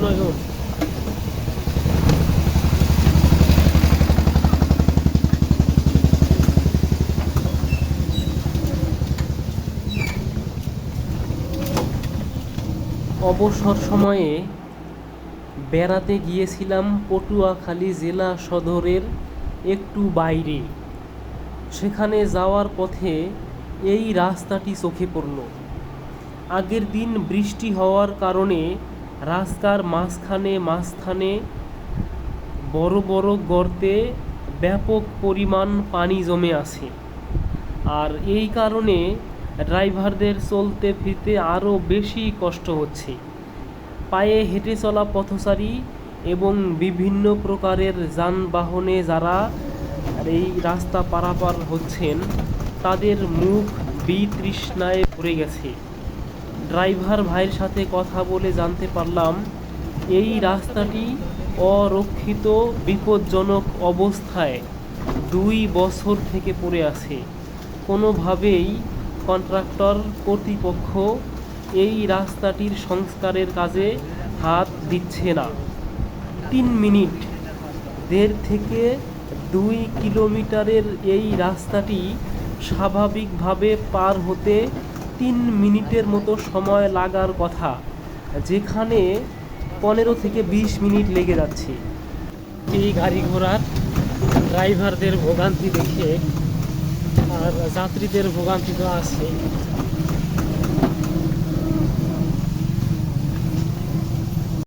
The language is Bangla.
উন্নয়ন অবসর সময়ে বেড়াতে গিয়েছিলাম পটুয়াখালী জেলা সদরের একটু বাইরে। সেখানে যাওয়ার পথে এই রাস্তাটি চোখে পড়ল। আগের দিন বৃষ্টি হওয়ার কারণে রাস্তার মাঝখানে মাঝখানে বড় বড় গর্তে ব্যাপক পরিমাণ পানি জমে আছে। আর এই কারণে ড্রাইভারদের চলতে ফিরতে আরও বেশি কষ্ট হচ্ছে। পায়ে হেঁটে চলা পথচারী এবং বিভিন্ন প্রকারের যানবাহনে যারা এই রাস্তা পারাপার হচ্ছেন, তাদের মুখ বিতৃষ্ণায় ভরে গেছে। ড্রাইভার ভাইয়ের সাথে কথা বলে জানতে পারলাম, এই রাস্তাটি অরক্ষিত বিপজ্জনক অবস্থায় দুই বছর থেকে পড়ে আছে। কোনোভাবেই কন্ট্রাক্টর কর্তৃপক্ষ এই রাস্তাটির সংস্কারের কাজে হাত দিচ্ছে না। তিন মিনিট, দেড় থেকে দুই কিলোমিটারের এই রাস্তাটি স্বাভাবিকভাবে পার হতে তিন মিনিটের মতো সময় লাগার কথা, যেখানে পনেরো থেকে বিশ মিনিট লেগে যাচ্ছে। এই গাড়ি ঘোড়ার ড্রাইভারদের ভোগান্তি দেখে আর যাত্রীদের ভোগান্তি তো আছে।